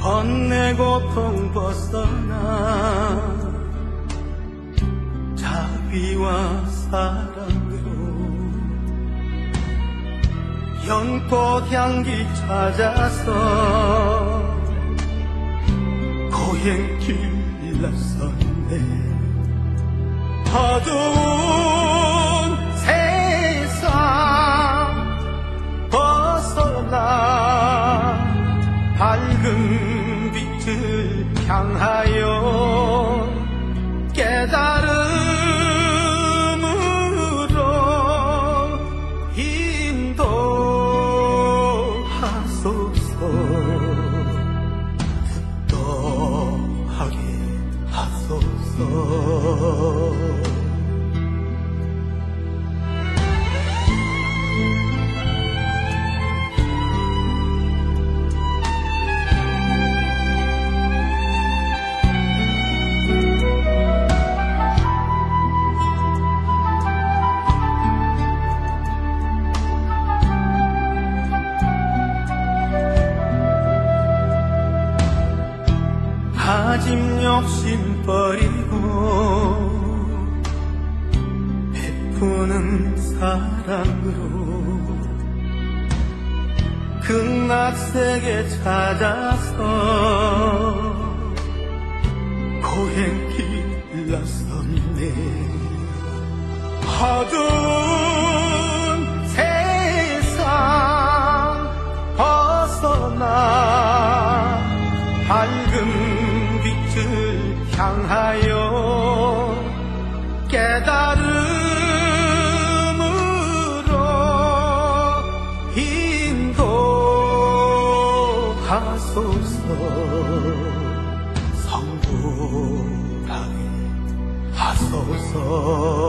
번내고통 벗어나 자비와 사랑으로 연꽃 향기 찾아서 고행길 나섰네. 어두운 세상 벗어나 밝은 빛을 향하여 깨달음 하 다짐 욕심 버리고 베푸는 사랑으로 극락 세계 찾아서 고행길 나섰네. 어두 성불하게 하소서